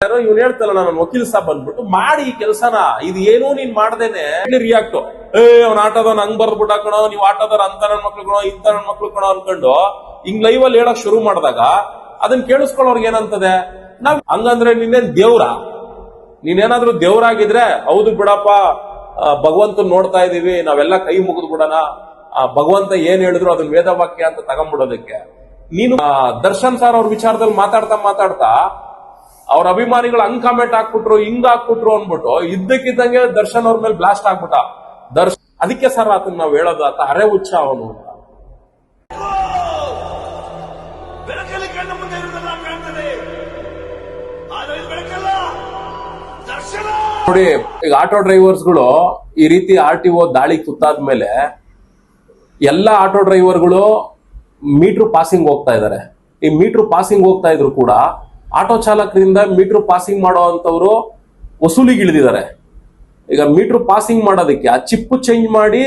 ಯಾರೋ ಇವ್ನು ಹೇಳ್ತಲ್ಲ ನಾನು ವಕೀಲ್ ಸಾಬ್ ಬಂದ್ಬಿಟ್ಟು ಮಾಡಿ ಈ ಕೆಲಸನ. ಇದು ಏನೂ ನೀನ್ ಮಾಡ್ದೇನೆ. ರಿಯಾಕ್ಟ್ ಏ ಅವ್ನ ಆಟೋದವ್ನ ಹಂಗ್ ಬರ್ದ್ಬಿಟ್ಟ ಕಣೋ ನೀವ್ ಆಟೋದವ್ರ ಅಂತ ನನ್ ಮಕ್ಳು ಕಣೋ ಇಂತ ನನ್ ಮಕ್ಳು ಕಣೋ ಅನ್ಕೊಂಡು ಹಿಂಗ್ ಲೈವ್ ಅಲ್ಲಿ ಹೇಳಕ್ ಶುರು ಮಾಡಿದಾಗ ಅದನ್ನ ಕೇಳಿಸ್ಕೊಳ್ಳೋರ್ಗೆ ಏನಂತದೆ? ನಾವ್ ಹಂಗಂದ್ರೆ ನಿನ್ನೇನ್ ದೇವ್ರ? ನೀನೇನಾದ್ರೂ ದೇವ್ರಾಗಿದ್ರೆ ಹೌದು ಬಿಡಪ್ಪ ಭಗವಂತನ್ ನೋಡ್ತಾ ಇದೀವಿ ನಾವೆಲ್ಲ ಕೈ ಮುಗಿದು ಬಿಡೋಣ. ಆ, ಭಗವಂತ ಏನ್ ಹೇಳಿದ್ರು ಅದನ್ನ ವೇದವಾಕ್ಯ ಅಂತ ತಗೊಂಡ್ಬಿಡೋದಕ್ಕೆ. ನೀನು ದರ್ಶನ್ ಸರ್ ಅವ್ರ ವಿಚಾರದಲ್ಲಿ ಮಾತಾಡ್ತಾ ಮಾತಾಡ್ತಾ ಅವ್ರ ಅಭಿಮಾನಿಗಳು ಹಂಗ್ ಕಾಮೆಂಟ್ ಹಾಕ್ಬಿಟ್ರು ಹಿಂಗ್ ಹಾಕ್ಬಿಟ್ರು ಅನ್ಬಿಟ್ಟು ಇದ್ದಕ್ಕಿದ್ದಂಗೆ ದರ್ಶನ್ ಅವ್ರ ಮೇಲೆ ಬ್ಲಾಸ್ಟ್ ಆಗ್ಬಿಟ್ಟ. ದರ್ಶನ್ ಅದಕ್ಕೆ ಸರ್ ಆತನ್ ನಾವ್ ಹೇಳೋದು ಆತ ಅರೆ ಹುಚ್ಚ ಅವನು ನೋಡಿ ಈಗ ಆಟೋ ಡ್ರೈವರ್ಸ್ಗಳು ಈ ರೀತಿ ಆರ್ ಟಿ ಒ ದಾಳಿ ತುತ್ತಾದ್ಮೇಲೆ ಎಲ್ಲ ಆಟೋ ಡ್ರೈವರ್ಗಳು ಮೀಟರ್ ಪಾಸಿಂಗ್ ಹೋಗ್ತಾ ಇದ್ದಾರೆ ಈ ಮೀಟ್ರ್ ಪಾಸಿಂಗ್ ಹೋಗ್ತಾ ಇದ್ರು ಕೂಡ ಆಟೋ ಚಾಲಕರಿಂದ ಮೀಟರ್ ಪಾಸಿಂಗ್ ಮಾಡೋ ಅಂತವ್ರು ವಸೂಲಿಗೆ ಇಳಿದಿದ್ದಾರೆ ಈಗ ಮೀಟರ್ ಪಾಸಿಂಗ್ ಮಾಡೋದಕ್ಕೆ, ಆ ಚಿಪ್ಪು ಚೇಂಜ್ ಮಾಡಿ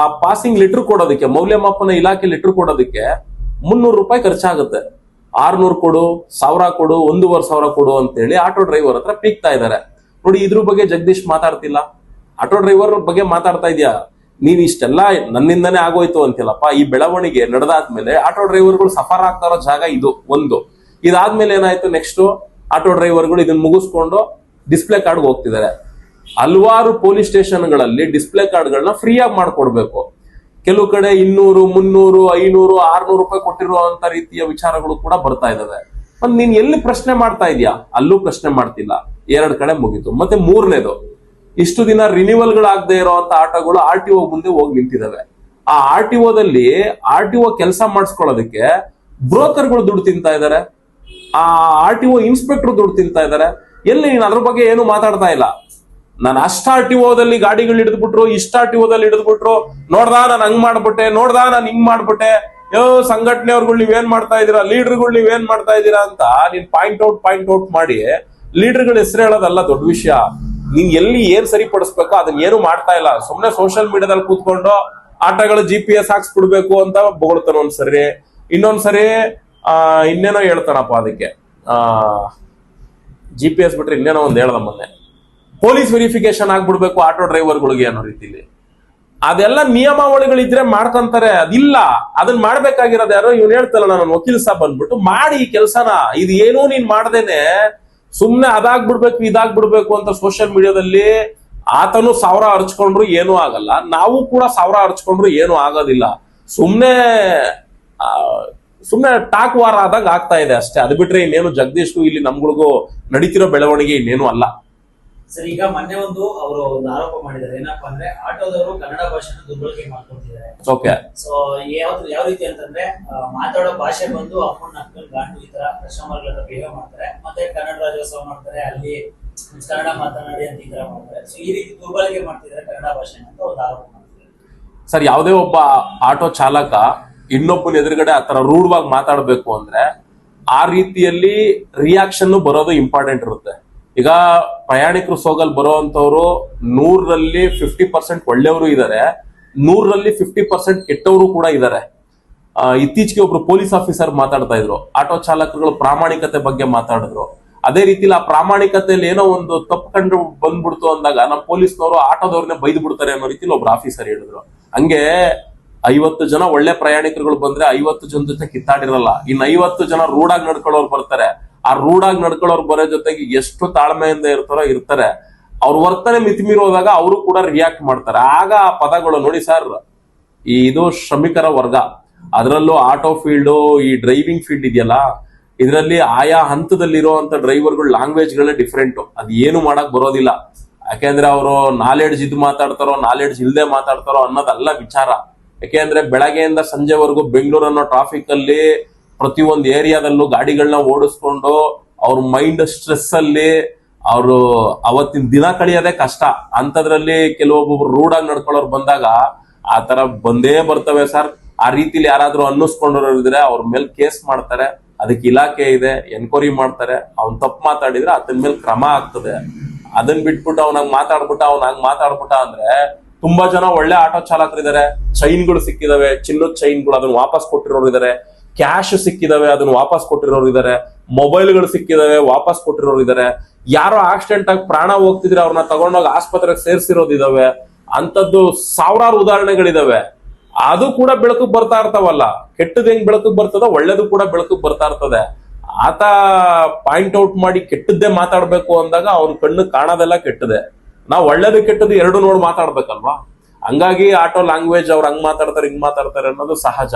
ಆ ಪಾಸಿಂಗ್ ಲೆಟರ್ ಕೊಡೋದಕ್ಕೆ, ಮೌಲ್ಯಮಾಪನ ಇಲಾಖೆ ಲೆಟರ್ ಕೊಡೋದಕ್ಕೆ ಮುನ್ನೂರು ರೂಪಾಯಿ ಖರ್ಚಾಗುತ್ತೆ. ಆರ್ನೂರು ಕೊಡು, ಸಾವಿರ ಕೊಡು, ಒಂದೂವರೆ ಸಾವಿರ ಕೊಡು ಅಂತೇಳಿ ಆಟೋ ಡ್ರೈವರ್ ಹತ್ರ ಪೀಕ್ತಾ ಇದ್ದಾರೆ. ನೋಡಿ, ಇದ್ರ ಬಗ್ಗೆ ಜಗದೀಶ್ ಮಾತಾಡ್ತಿಲ್ಲ. ಆಟೋ ಡ್ರೈವರ್ ಬಗ್ಗೆ ಮಾತಾಡ್ತಾ ಇದೆಯಾ? ನೀನ್ ಇಷ್ಟೆಲ್ಲ ನನ್ನಿಂದನೇ ಆಗೋಯ್ತು ಅಂತಿಲ್ಲಪ್ಪ. ಈ ಬೆಳವಣಿಗೆ ನಡೆದಾದ್ಮೇಲೆ ಆಟೋ ಡ್ರೈವರ್ಗಳು ಸಫರ್ ಆಗ್ತಾ ಜಾಗ ಇದು, ಒಂದು. ಇದಾದ್ಮೇಲೆ ಏನಾಯ್ತು ನೆಕ್ಸ್ಟ್ ಆಟೋ ಡ್ರೈವರ್ಗಳು ಇದನ್ನ ಮುಗಿಸ್ಕೊಂಡು ಡಿಸ್ಪ್ಲೇ ಕಾರ್ಡ್ ಹೋಗ್ತಿದ್ದಾರೆ. ಹಲವಾರು ಪೊಲೀಸ್ ಸ್ಟೇಷನ್ಗಳಲ್ಲಿ ಡಿಸ್ಪ್ಲೇ ಕಾರ್ಡ್ಗಳನ್ನ ಫ್ರೀಯಾಗಿ ಮಾಡ್ಕೊಡ್ಬೇಕು. ಕೆಲವು ಕಡೆ ಇನ್ನೂರು, ಮುನ್ನೂರು, ಐನೂರು, ಆರ್ನೂರು ರೂಪಾಯಿ ಕೊಟ್ಟಿರುವಂತ ರೀತಿಯ ವಿಚಾರಗಳು ಕೂಡ ಬರ್ತಾ ಇದ್ದಾವೆ. ಮತ್ತೆ ನೀನ್ ಎಲ್ಲಿ ಪ್ರಶ್ನೆ ಮಾಡ್ತಾ ಇದೀಯಾ? ಅಲ್ಲೂ ಪ್ರಶ್ನೆ ಮಾಡ್ತಿಲ್ಲ. ಎರಡ್ ಕಡೆ ಮುಗೀತು. ಮತ್ತೆ ಮೂರನೇದು, ಇಷ್ಟು ದಿನ ರಿನಿವಲ್ ಗಳಾಗದೆ ಇರುವಂತ ಆಟೋಗಳು ಆರ್ ಟಿ ಒ ಮುಂದೆ ಹೋಗಿ ನಿಂತಿದ್ದಾವೆ. ಆ ಆರ್ ಟಿ ಒದಲ್ಲಿ ಆರ್ ಟಿ ಒ ಕೆಲಸ ಮಾಡಿಸ್ಕೊಳ್ಳೋದಕ್ಕೆ ಬ್ರೋಕರ್ಗಳು ದುಡ್ಡು ತಿಂತಾ ಇದಾರೆ ಆ ಆರ್ ಟಿ ಒ ಇನ್ಸ್ಪೆಕ್ಟರ್ ದುಡ್ಡು ತಿಂತಾ ಇದ್ದಾರೆ ಎಲ್ಲಿ ನೀನು ಅದ್ರ ಬಗ್ಗೆ ಏನು ಮಾತಾಡ್ತಾ ಇಲ್ಲ? ನಾನು ಅಷ್ಟ ಆರ್ ಟಿ ಓದಲ್ಲಿ ಗಾಡಿಗಳು ಹಿಡಿದ್ಬಿಟ್ರು, ಇಷ್ಟ ಆರ್ ಟಿ ಓದಲ್ಲಿ ಹಿಡಿದ್ಬಿಟ್ರು. ನೋಡ್ದಾ ನಾನು ಹಂಗ್ ಮಾಡ್ಬಿಟ್ಟೆ, ನೋಡ್ದಾ ನಾನು ಹಿಂಗ್ ಮಾಡ್ಬಿಟ್ಟೆ. ಯೋ, ಸಂಘಟನೆಯವ್ರುಗಳು ನೀವೇನ್ ಮಾಡ್ತಾ ಇದೀರಾ ಲೀಡರ್ಗಳು ನೀವೇನ್ ಮಾಡ್ತಾ ಇದೀರಾ ಅಂತ ನೀನ್ ಪಾಯಿಂಟ್ ಔಟ್ ಪಾಯಿಂಟ್ ಔಟ್ ಮಾಡಿ ಲೀಡರ್ಗಳ ಹೆಸರು ಹೇಳೋದಲ್ಲ ದೊಡ್ಡ ವಿಷಯ. ನೀನ್ ಎಲ್ಲಿ ಏನ್ ಸರಿಪಡಿಸ್ಬೇಕೋ ಅದನ್ನ ಏನು ಮಾಡ್ತಾ ಇಲ್ಲ. ಸುಮ್ನೆ ಸೋಷಿಯಲ್ ಮೀಡಿಯಾದಲ್ಲಿ ಕೂತ್ಕೊಂಡು ಆಟಗಳು ಜಿ ಪಿ ಎಸ್ ಹಾಕ್ಸ್ಬಿಡ್ಬೇಕು ಅಂತ ಬೊಗಳ್ತಾನ ಒಂದ್ಸರಿ. ಇನ್ನೊಂದ್ಸರಿ ಇನ್ನೇನೋ ಹೇಳ್ತಾರಪ್ಪ ಅದಕ್ಕೆ. ಜಿ ಪಿ ಎಸ್ ಬಿಟ್ರೆ ಇನ್ನೇನೋ ಒಂದು ಹೇಳ್ದ ಮೊನ್ನೆ. ಪೊಲೀಸ್ ವೆರಿಫಿಕೇಶನ್ ಆಗ್ಬಿಡ್ಬೇಕು ಆಟೋ ಡ್ರೈವರ್ಗಳಿಗೆ ಅನ್ನೋ ರೀತಿಲಿ. ಅದೆಲ್ಲ ನಿಯಮಾವಳಿಗಳಿದ್ರೆ ಮಾಡ್ಕೊಂತಾರೆ ಅದಿಲ್ಲ. ಅದನ್ನ ಮಾಡ್ಬೇಕಾಗಿರೋದು ಯಾರೋ ಇವ್ನು ಹೇಳ್ತಲ್ಲ ನಾನು ವಕೀಲ್ ಸಹ ಬಂದ್ಬಿಟ್ಟು ಮಾಡಿ ಈ ಕೆಲಸನ. ಇದು ಏನೂ ನೀನ್ ಮಾಡ್ದೇನೆ. ಸುಮ್ನೆ ಅದಾಗ್ಬಿಡ್ಬೇಕು, ಇದಾಗ್ಬಿಡ್ಬೇಕು ಅಂತ ಸೋಷಿಯಲ್ ಮೀಡಿಯಾದಲ್ಲಿ ಆತನು ಸಾವಿರ ಹರ್ಚ್ಕೊಂಡ್ರು ಏನೂ ಆಗಲ್ಲ. ನಾವು ಕೂಡ ಸಾವಿರ ಹರ್ಚ್ಕೊಂಡ್ರು ಏನೂ ಆಗೋದಿಲ್ಲ. ಸುಮ್ನೆ ಆ, ಸುಮ್ನೆ ಟಾಕ್ ವಾರ ಆದಾಗ ಆಗ್ತಾ ಇದೆ ಅಷ್ಟೇ. ಅದು ಬಿಟ್ರೆ ಇನ್ನೇನು ಜಗದೀಶ್ಗೂ ಇಲ್ಲಿ ನಮ್ಗಳಿಗೂ ನಡೀತಿರೋ ಬೆಳವಣಿಗೆ ಇನ್ನೇನು ಅಲ್ಲ. ಸರ್ ಈಗ ಮೊನ್ನೆ ಒಂದು ಅವರು ಒಂದು ಆರೋಪ ಮಾಡಿದ್ದಾರೆ. ಏನಪ್ಪಾ ಅಂದ್ರೆ ಆಟೋದವರು ಕನ್ನಡ ಭಾಷೆನ ದುರ್ಬಳಕೆ ಮಾಡ್ಕೊಳ್ತಿದ್ದಾರೆ ಓಕೆ ಸೊ ಯಾವ್ದು ಯಾವ ರೀತಿ ಅಂತಂದ್ರೆ ಮಾತಾಡೋ ಭಾಷೆ ಬಂದು ಅಮ್ಮನ್ ಅಕ್ಕಲ್ ಗಾಂಡು ಈ ತರ ಕಸ್ಟಮರ್ ಹತ್ರ ಬಿಹೇವ್ ಮಾಡ್ತಾರೆ. ಮತ್ತೆ ಕನ್ನಡ ರಾಜ್ಯೋತ್ಸವ ಮಾಡ್ತಾರೆ. ಅಲ್ಲಿ ಕನ್ನಡ ಮಾತನಾಡಿ ಅಂತ ಈ ತರ ಮಾಡ್ತಾರೆ. ಸೊ ಈ ರೀತಿ ದುರ್ಬಳಕೆ ಮಾಡ್ತಿದ್ದಾರೆ ಕನ್ನಡ ಭಾಷೆನ ಅಂತ ಒಂದು ಆರೋಪ ಮಾಡ್ತಿದ್ದಾರೆ. ಸರ್ ಯಾವುದೇ ಒಬ್ಬ ಆಟೋ ಚಾಲಕ ಇನ್ನೊಬ್ಬನ ಎದುರುಗಡೆ ಆ ತರ ರೂಢವಾಗಿ ಮಾತಾಡಬೇಕು ಅಂದ್ರೆ ಆ ರೀತಿಯಲ್ಲಿ ರಿಯಾಕ್ಷನ್ ಬರೋದು ಇಂಪಾರ್ಟೆಂಟ್ ಇರುತ್ತೆ. ಈಗ ಪ್ರಯಾಣಿಕರು ಸೋಗಲ್ ಬರುವಂತವ್ರು ನೂರರಲ್ಲಿ ಫಿಫ್ಟಿ ಪರ್ಸೆಂಟ್ ಒಳ್ಳೆಯವರು ಇದ್ದಾರೆ ನೂರರಲ್ಲಿ ಫಿಫ್ಟಿ ಪರ್ಸೆಂಟ್ ಕೆಟ್ಟವರು ಕೂಡ ಇದ್ದಾರೆ ಇತ್ತೀಚೆಗೆ ಒಬ್ರು ಪೊಲೀಸ್ ಆಫೀಸರ್ ಮಾತಾಡ್ತಾ ಇದ್ರು, ಆಟೋ ಚಾಲಕರುಗಳು ಪ್ರಾಮಾಣಿಕತೆ ಬಗ್ಗೆ ಮಾತಾಡಿದ್ರು. ಅದೇ ರೀತಿಲಿ ಆ ಪ್ರಾಮಾಣಿಕತೆಯಲ್ಲಿ ಏನೋ ಒಂದು ತಪ್ಪು ಕಂಡು ಬಂದ್ಬಿಡ್ತು ಅಂದಾಗ ನಮ್ಮ ಪೊಲೀಸ್ನವರು ಆಟೋದವ್ರನ್ನೇ ಬೈದು ಬಿಡ್ತಾರೆ ಅನ್ನೋ ರೀತಿಲಿ ಒಬ್ರು ಆಫೀಸರ್ ಹೇಳಿದ್ರು. ಹಂಗೆ ಐವತ್ತು ಜನ ಒಳ್ಳೆ ಪ್ರಯಾಣಿಕರುಗಳು ಬಂದ್ರೆ ಐವತ್ತು ಜನ ಜೊತೆ ಕಿತ್ತಾಡಿರಲ್ಲ. ಇನ್ನು ಐವತ್ತು ಜನ ರೂಢಾಗಿ ನಡ್ಕೊಳ್ಳೋರು ಬರ್ತಾರೆ. ಆ ರೂಢಾಗಿ ನಡ್ಕೊಳ್ಳೋರು ಬರೋ ಜೊತೆಗೆ ಎಷ್ಟು ತಾಳ್ಮೆಯಿಂದ ಇರ್ತಾರೋ ಇರ್ತಾರೆ. ಅವ್ರ ವರ್ತನೆ ಮಿತಿಮೀರೋದಾಗ ಅವರು ಕೂಡ ರಿಯಾಕ್ಟ್ ಮಾಡ್ತಾರೆ. ಆಗ ಆ ಪದಗಳು ನೋಡಿ ಸರ್ ಈ ಇದು ಶ್ರಮಿಕರ ವರ್ಗ. ಅದರಲ್ಲೂ ಆಟೋ ಫೀಲ್ಡ್ ಈ ಡ್ರೈವಿಂಗ್ ಫೀಲ್ಡ್ ಇದೆಯಲ್ಲ, ಇದರಲ್ಲಿ ಆಯಾ ಹಂತದಲ್ಲಿರುವಂತ ಡ್ರೈವರ್ಗಳು ಲ್ಯಾಂಗ್ವೇಜ್ಗಳೇ ಡಿಫ್ರೆಂಟ್ ಅದು ಏನು ಮಾಡಕ್ ಬರೋದಿಲ್ಲ. ಯಾಕೆಂದ್ರೆ ಅವರು ನಾಲೆಡ್ಜ್ ಇದ್ ಮಾತಾಡ್ತಾರೋ ನಾಲೆಡ್ಜ್ ಇಲ್ಲದೆ ಮಾತಾಡ್ತಾರೋ ಅನ್ನೋದಲ್ಲ ವಿಚಾರ. ಯಾಕೆಂದ್ರೆ ಬೆಳಗ್ಗೆಯಿಂದ ಸಂಜೆವರೆಗೂ ಬೆಂಗಳೂರು ಅನ್ನೋ ಟ್ರಾಫಿಕ್ ಅಲ್ಲಿ ಪ್ರತಿಯೊಂದು ಏರಿಯಾದಲ್ಲೂ ಗಾಡಿಗಳನ್ನ ಓಡಿಸ್ಕೊಂಡು ಅವ್ರ ಮೈಂಡ್ ಸ್ಟ್ರೆಸ್ ಅಲ್ಲಿ ಅವರು ಅವತ್ತಿನ ದಿನ ಕಳಿಯೋದೇ ಕಷ್ಟ. ಅಂತದ್ರಲ್ಲಿ ಕೆಲವೊಬ್ಬೊಬ್ರು ಆಗಿ ನಡ್ಕೊಳ್ಳೋರು ಬಂದಾಗ ಆ ತರ ಬಂದೇ ಬರ್ತವೆ ಸರ್ ಆ ರೀತಿಲಿ ಯಾರಾದ್ರೂ ಅನ್ನಿಸ್ಕೊಂಡವ್ರು ಇದ್ರೆ ಅವ್ರ ಮೇಲೆ ಕೇಸ್ ಮಾಡ್ತಾರೆ. ಅದಕ್ಕೆ ಇಲಾಖೆ ಇದೆ ಎನ್ಕ್ವೈರಿ ಮಾಡ್ತಾರೆ. ಅವ್ನ್ ತಪ್ಪು ಮಾತಾಡಿದ್ರೆ ಅದನ್ ಮೇಲೆ ಕ್ರಮ ಆಗ್ತದೆ. ಅದನ್ ಬಿಟ್ಬಿಟ್ಟು ಅವನಾಗ ಮಾತಾಡ್ಬಿಟ್ಟ ಅವನಾಗ ಮಾತಾಡ್ಬಿಟ್ಟ ಅಂದ್ರೆ ತುಂಬಾ ಜನ ಒಳ್ಳೆ ಆಟೋ ಚಾಲಕರಿದ್ದಾರೆ. ಚೈನ್ಗಳು ಸಿಕ್ಕಿದಾವೆ. ಚಿನ್ನದ ಚೈನ್ಗಳು ಅದನ್ನ ವಾಪಸ್ ಕೊಟ್ಟಿರೋರು ಇದಾರೆ. ಕ್ಯಾಶ್ ಸಿಕ್ಕಿದಾವೆ, ಅದನ್ನ ವಾಪಸ್ ಕೊಟ್ಟಿರೋರು ಇದಾರೆ. ಮೊಬೈಲ್ಗಳು ಸಿಕ್ಕಿದಾವೆ, ವಾಪಸ್ ಕೊಟ್ಟಿರೋರು ಇದಾರೆ. ಯಾರೋ ಆಕ್ಸಿಡೆಂಟ್ ಆಗಿ ಪ್ರಾಣ ಹೋಗ್ತಿದ್ರೆ ಅವ್ರನ್ನ ತಗೊಂಡೋಗಿ ಆಸ್ಪತ್ರೆಗೆ ಸೇರಿಸಿರೋದಿದಾವೆ. ಅಂತದ್ದು ಸಾವಿರಾರು ಉದಾಹರಣೆಗಳಿದಾವೆ. ಅದು ಕೂಡ ಬೆಳಕು ಬರ್ತಾ ಇರ್ತಾವಲ್ಲ. ಕೆಟ್ಟದ್ ಹೆಂಗ್ ಬೆಳಕು ಬರ್ತದ ಒಳ್ಳೇದು ಕೂಡ ಬೆಳಕು ಬರ್ತಾ ಇರ್ತದೆ. ಆತ ಪಾಯಿಂಟ್ ಔಟ್ ಮಾಡಿ ಕೆಟ್ಟದ್ದೇ ಮಾತಾಡ್ಬೇಕು ಅಂದಾಗ ಅವ್ನ ಕಣ್ಣು ಕಾಣೋದೆಲ್ಲ ಕೆಟ್ಟದೆ ನಾವು ಒಳ್ಳೇದು ಕೆಟ್ಟದ್ದು ಎರಡು ನೋಡಿ ಮಾತಾಡ್ಬೇಕಲ್ವಾ? ಹಂಗಾಗಿ ಆಟೋ ಲ್ಯಾಂಗ್ವೇಜ್ ಅವ್ರು ಹಂಗ್ ಮಾತಾಡ್ತಾರೆ ಹಿಂಗ್ ಮಾತಾಡ್ತಾರೆ ಅನ್ನೋದು ಸಹಜ.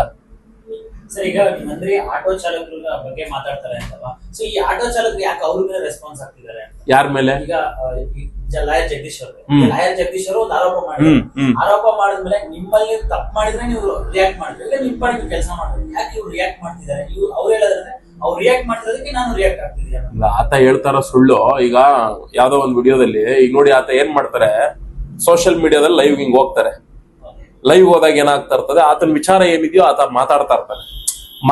ಸರ್ ಈಗ ನೀವಂದ್ರೆ ಆಟೋ ಚಾಲಕರ ಬಗ್ಗೆ ಮಾತಾಡ್ತಾರೆ ಅಂತಲ್ವಾ? ಸೊ ಈ ಆಟೋ ಚಾಲಕರು ಯಾಕೆ ಅವ್ರ ಮೇಲೆ ರೆಸ್ಪಾನ್ಸ್ ಆಗ್ತಿದ್ದಾರೆ ಯಾರ ಮೇಲೆ? ಈಗ ಲಾಯರ್ ಜಗದೀಶ್ ಅವರು. ಲಾಯರ್ ಜಗದೀಶ್ ಅವರು ಒಂದು ಆರೋಪ ಮಾಡಿದ್ರು. ಆರೋಪ ಮಾಡಿದ್ಮೇಲೆ ನಿಮ್ಮಲ್ಲಿ ತಪ್ಪು ಮಾಡಿದ್ರೆ ನೀವು ರಿಯಾಕ್ಟ್ ಮಾಡಿದ್ರೆ ನಿಮ್ಮ ಪಾಡಿಗೆ ಕೆಲಸ ಮಾಡ್ತಾರೆ? ಯಾಕೆ ಇವ್ರು ರಿಯಾಕ್ಟ್ ಮಾಡ್ತಿದ್ದಾರೆ? ಇವ್ರು ಅವ್ರು ಹೇಳೋದ್ರೆ ಆತ ಹೇಳ್ತಾರ ಸುಳ್ಳು, ಈಗ ಯಾವ್ದೋ ಒಂದ್ ವಿಡಿಯೋದಲ್ಲಿ, ಈಗ ನೋಡಿ ಆತ ಏನ್ ಮಾಡ್ತಾರೆ ಸೋಷಿಯಲ್ ಮೀಡಿಯಾದಲ್ಲಿ ಲೈವ್ ಹಿಂಗ್ ಹೋಗ್ತಾರೆ. ಲೈವ್ ಹೋದಾಗ ಏನಾಗ್ತಾ ಇರ್ತದೆ, ಆತನ ವಿಚಾರ ಏನಿದೆಯೋ ಆತ ಮಾತಾಡ್ತಾ ಇರ್ತಾನೆ.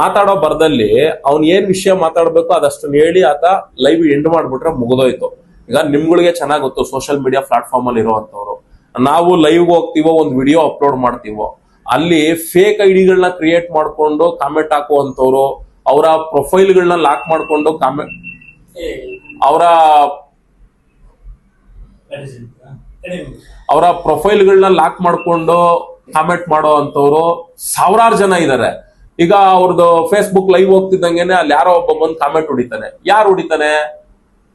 ಮಾತಾಡೋ ಬರದಲ್ಲಿ ಅವ್ನ್ ಏನ್ ವಿಷಯ ಮಾತಾಡ್ಬೇಕು ಅದಷ್ಟನ್ನ ಹೇಳಿ ಆತ ಲೈವ್ ಎಂಡ್ ಮಾಡ್ಬಿಟ್ರೆ ಮುಗಿದೋಯ್ತು. ಈಗ ನಿಮ್ಗಳಿಗೆ ಚೆನ್ನಾಗ್ ಗೊತ್ತು ಸೋಷಿಯಲ್ ಮೀಡಿಯಾ ಪ್ಲಾಟ್ಫಾರ್ಮ್ ಅಲ್ಲಿ ಇರುವಂತವ್ರು ನಾವು ಲೈವ್ ಹೋಗ್ತೀವೋ, ಒಂದ್ ವಿಡಿಯೋ ಅಪ್ಲೋಡ್ ಮಾಡ್ತೀವೋ, ಅಲ್ಲಿ ಫೇಕ್ ಐಡಿಗಳನ್ನ ಕ್ರಿಯೇಟ್ ಮಾಡ್ಕೊಂಡು ಕಾಮೆಂಟ್ ಹಾಕುವಂತವ್ರು ಅವರ ಪ್ರೊಫೈಲ್ಗಳನ್ನ ಲಾಕ್ ಮಾಡ್ಕೊಂಡು ಕಾಮೆಂಟ್ ಅವರ. ಅವರ ಪ್ರೊಫೈಲ್ಗಳನ್ನ ಲಾಕ್ ಮಾಡ್ಕೊಂಡು ಕಾಮೆಂಟ್ ಮಾಡೋ ಅಂತವ್ರು ಸಾವಿರಾರು ಜನ ಇದ್ದಾರೆ ಈಗ ಅವ್ರದ್ದು ಫೇಸ್ಬುಕ್ ಲೈವ್ ಹೋಗ್ತಿದ್ದಂಗೆನೆ ಅಲ್ಲಿ ಯಾರೋ ಒಬ್ಬ ಬಂದು ಕಾಮೆಂಟ್ ಹೊಡಿತಾನೆ. ಯಾರು ಹೊಡಿತಾನೆ?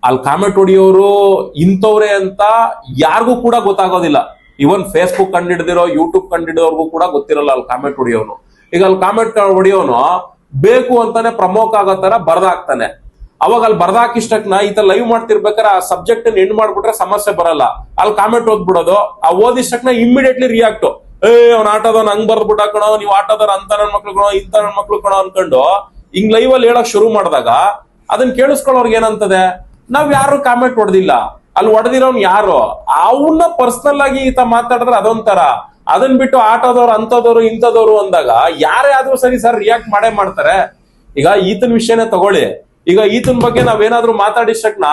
ಅಲ್ಲಿ ಕಾಮೆಂಟ್ ಹೊಡಿಯೋರು ಇಂಥವ್ರೆ ಅಂತ ಯಾರಿಗೂ ಕೂಡ ಗೊತ್ತಾಗೋದಿಲ್ಲ. ಇವನ್ ಫೇಸ್ಬುಕ್ ಕಂಡಿಡ್ದಿರೋ ಯೂಟ್ಯೂಬ್ ಕಂಡಿಡಿದವ್ರಿಗೂ ಕೂಡ ಗೊತ್ತಿರಲ್ಲ ಅಲ್ಲಿ ಕಾಮೆಂಟ್ ಹೊಡಿಯೋನು. ಈಗ ಅಲ್ಲಿ ಕಾಮೆಂಟ್ ಹೊಡಿಯೋನು ಬೇಕು ಅಂತಾನೆ ಪ್ರಮೋಕ್ ಆಗೋ ತರ ಬರ್ದಾಕ್ತಾನೆ ಅವಾಗ ಅಲ್ಲಿ ಬರ್ದಾಕಿಷ್ಟಕ್ನ ಈತ ಲೈವ್ ಮಾಡ್ತಿರ್ಬೇಕಾದ್ರೆ ಆ ಸಬ್ಜೆಕ್ಟ್ ಎಂಡ್ ಮಾಡ್ಬಿಟ್ರೆ ಸಮಸ್ಯೆ ಬರಲ್ಲ. ಅಲ್ಲಿ ಕಾಮೆಂಟ್ ಓದ್ಬಿಡೋದು. ಆ ಓದಿಷ್ಟಕ್ನ ಇಮಿಡಿಯೇಟ್ಲಿ ರಿಯಾಕ್ಟ್ ಏ, ಅವ್ನ ಆಟೋದವ್ನ ಹಂಗ್ ಬರ್ದ್ಬಿಟ್ಟ ಕಣೋ, ನೀವು ಆಟೋದವ್ರ ಅಂತ ನನ್ ಮಕ್ಳು ಕಣೋ, ಇಂತ ನನ್ ಮಕ್ಳು ಕಣೋ ಅನ್ಕೊಂಡು ಹಿಂಗ್ ಲೈವ್ ಅಲ್ಲಿ ಹೇಳಕ್ ಶುರು ಮಾಡಿದಾಗ ಅದನ್ನ ಕೇಳಿಸ್ಕೊಳ್ಳೋರ್ಗೆ ಏನಂತದೆ? ನಾವ್ ಯಾರು ಕಾಮೆಂಟ್ ಹೊಡೆದಿಲ್ಲ. ಅಲ್ಲಿ ಹೊಡೆದಿರೋನ್ ಯಾರು? ಅವನ್ನ ಪರ್ಸನಲ್ ಆಗಿ ಈತ ಮಾತಾಡಿದ್ರೆ ಅದೊಂಥರ ಅದನ್ ಬಿಟ್ಟು ಆಟೋದವ್ರು ಅಂತದವ್ರು ಇಂಥದವ್ರು ಅಂದಾಗ ಯಾರೇ ಆದ್ರೂ ಸರಿ ಸರ್ ರಿಯಾಕ್ಟ್ ಮಾಡೇ ಮಾಡ್ತಾರೆ. ಈಗ ಈತನ ವಿಷಯನೇ ತಗೊಳ್ಳಿ. ಈಗ ಈತನ ಬಗ್ಗೆ ನಾವೇನಾದ್ರೂ ಮಾತಾಡಿಷ್ಟಕ್ನ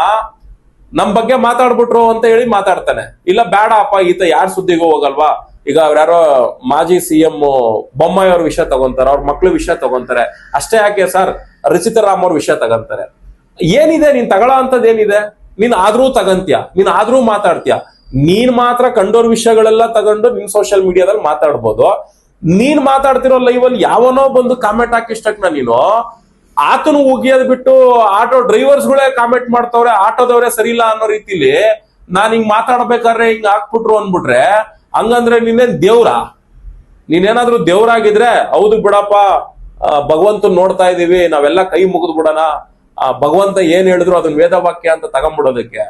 ನಮ್ ಬಗ್ಗೆ ಮಾತಾಡ್ಬಿಟ್ರು ಅಂತ ಹೇಳಿ ಮಾತಾಡ್ತಾನೆ. ಇಲ್ಲ ಬೇಡ ಅಪ್ಪ ಈತ ಯಾರ ಸುದ್ದಿಗೂ ಹೋಗಲ್ವಾ? ಈಗ ಅವ್ರ್ಯಾರೋ ಮಾಜಿ ಸಿ ಎಂ ಬೊಮ್ಮಾಯಿ ಅವ್ರ ವಿಷಯ ತಗೊಂತಾರೆ, ಅವ್ರ ಮಕ್ಳು ವಿಷಯ ತಗೊಂತಾರೆ. ಅಷ್ಟೇ ಯಾಕೆ ಸರ್? ರಾಮ್ ಅವ್ರ ವಿಷಯ ತಗೊಂತಾರೆ. ಏನಿದೆ ನೀನ್ ತಗೊಳ ಅಂತದ್ ಏನಿದೆ ನೀನ್ ಆದ್ರೂ ತಗಂತ್ಯ? ನೀನ್ ಆದ್ರೂ ಮಾತಾಡ್ತೀಯ? ನೀನ್ ಮಾತ್ರ ಕಂಡೋರ್ ವಿಷಯಗಳೆಲ್ಲ ತಗೊಂಡು ನಿನ್ ಸೋಷಿಯಲ್ ಮೀಡಿಯಾದಲ್ಲಿ ಮಾತಾಡ್ಬೋದು. ನೀನ್ ಮಾತಾಡ್ತಿರೋ ಲೈವ್ ಅಲ್ಲಿ ಯಾವನೋ ಬಂದು ಕಾಮೆಂಟ್ ಹಾಕಿಷ್ಟಕ್ನ ನೀನು ಆತನು ಉಗಿಯೋದ್ ಬಿಟ್ಟು ಆಟೋ ಡ್ರೈವರ್ಸ್ ಗಳೇ ಕಾಮೆಂಟ್ ಮಾಡ್ತವ್ರೆ, ಆಟೋದವ್ರೆ ಸರಿ ಇಲ್ಲ ಅನ್ನೋ ರೀತಿಲಿ ನಾನ್ ಹಿಂಗ್ ಮಾತಾಡ್ಬೇಕಾದ್ರೆ ಹಿಂಗ್ ಹಾಕ್ಬಿಟ್ರು ಅನ್ಬಿಟ್ರೆ ಹಂಗಂದ್ರೆ ನೀನೇನ್ ದೇವ್ರ? ನೀನೇನಾದ್ರೂ ದೇವ್ರಾಗಿದ್ರೆ ಹೌದು ಬಿಡಪ್ಪ ಭಗವಂತನ್ ನೋಡ್ತಾ ಇದೀವಿ, ನಾವೆಲ್ಲ ಕೈ ಮುಗಿದು ಬಿಡೋಣ ಆ, ಭಗವಂತ ಏನ್ ಹೇಳಿದ್ರು ಅದನ್ನ ವೇದವಾಕ್ಯ ಅಂತ ತಗೊಂಡ್ಬಿಡೋದಕ್ಕೆ.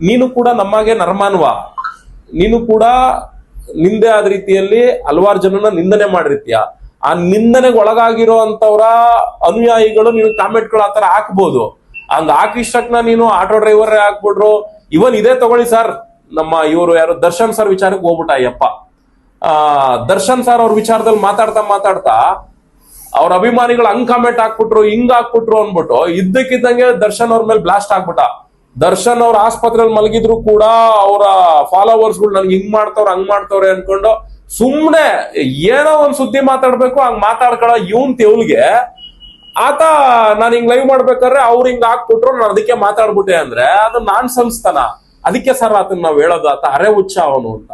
ನೀನು ಕೂಡ ನಮ್ಮಾಗೆ ನರ್ಮಾನ್ವ. ನೀನು ಕೂಡ ನಿಂದೆ ಆದ ರೀತಿಯಲ್ಲಿ ಹಲವಾರು ಜನನ ನಿಂದನೆ ಮಾಡಿರ್ತೀಯ. ಆ ನಿಂದನೆಗೆ ಒಳಗಾಗಿರೋ ಅಂತವ್ರ ಅನುಯಾಯಿಗಳು ನೀನು ಕಾಮೆಂಟ್ಗಳು ಆತರ ಹಾಕ್ಬೋದು. ಹಂಗ ಹಾಕಿಷ್ಟಕ್ನ ನೀನು ಆಟೋ ಡ್ರೈವರ್ ಹಾಕ್ಬಿಟ್ರು. ಇವನ್ ಇದೇ ತಗೊಳ್ಳಿ ಸರ್ ನಮ್ಮ ಇವರು ಯಾರು? ದರ್ಶನ್ ಸರ್ ವಿಚಾರಕ್ಕೆ ಹೋಗ್ಬಿಟ್ಟ ಅಯ್ಯಪ್ಪ. ಆ, ದರ್ಶನ್ ಸರ್ ಅವ್ರ ವಿಚಾರದಲ್ಲಿ ಮಾತಾಡ್ತಾ ಮಾತಾಡ್ತಾ ಅವ್ರ ಅಭಿಮಾನಿಗಳು ಹಂಗ್ ಕಾಮೆಂಟ್ ಹಾಕ್ಬಿಟ್ರು, ಹಿಂಗ್ ಹಾಕ್ಬಿಟ್ರು ಅನ್ಬಿಟ್ಟು ಇದ್ದಕ್ಕಿದ್ದಂಗೆ ದರ್ಶನ್ ಅವ್ರ ಮೇಲೆ ಬ್ಲಾಸ್ಟ್ ಆಗ್ಬಿಟ್ಟ. ದರ್ಶನ್ ಅವ್ರ ಆಸ್ಪತ್ರೆಯಲ್ಲಿ ಮಲಗಿದ್ರು ಕೂಡ ಅವರ ಫಾಲೋವರ್ಸ್ಗಳು ನನ್ಗೆ ಹಿಂಗ್ ಮಾಡ್ತವ್ರೆ, ಹಂಗ್ ಮಾಡ್ತಾವ್ರೆ ಅನ್ಕೊಂಡು ಸುಮ್ನೆ ಏನೋ ಒಂದ್ ಸುದ್ದಿ ಮಾತಾಡ್ಬೇಕು, ಹಂಗ್ ಮಾತಾಡ್ಕೊಳ ಇವನ್ ತೆವ್ಲ್ಗೆ. ಆತ ನಾನು ಹಿಂಗ್ ಲೈವ್ ಮಾಡ್ಬೇಕಾದ್ರೆ ಅವ್ರ ಹಿಂಗ್ ಹಾಕ್ಬಿಟ್ರು, ನಾನು ಅದಕ್ಕೆ ಮಾತಾಡ್ಬಿಟ್ಟೆ ಅಂದ್ರೆ ಅದು ನಾನ್ ಸಂಸ್ಥಾನ ಅದಕ್ಕೆ ಸರ್ ಆತನ್ ನಾವ್ ಹೇಳೋದು ಆತ ಅರೆ ಹುಚ್ಚ ಅವನು ಅಂತ.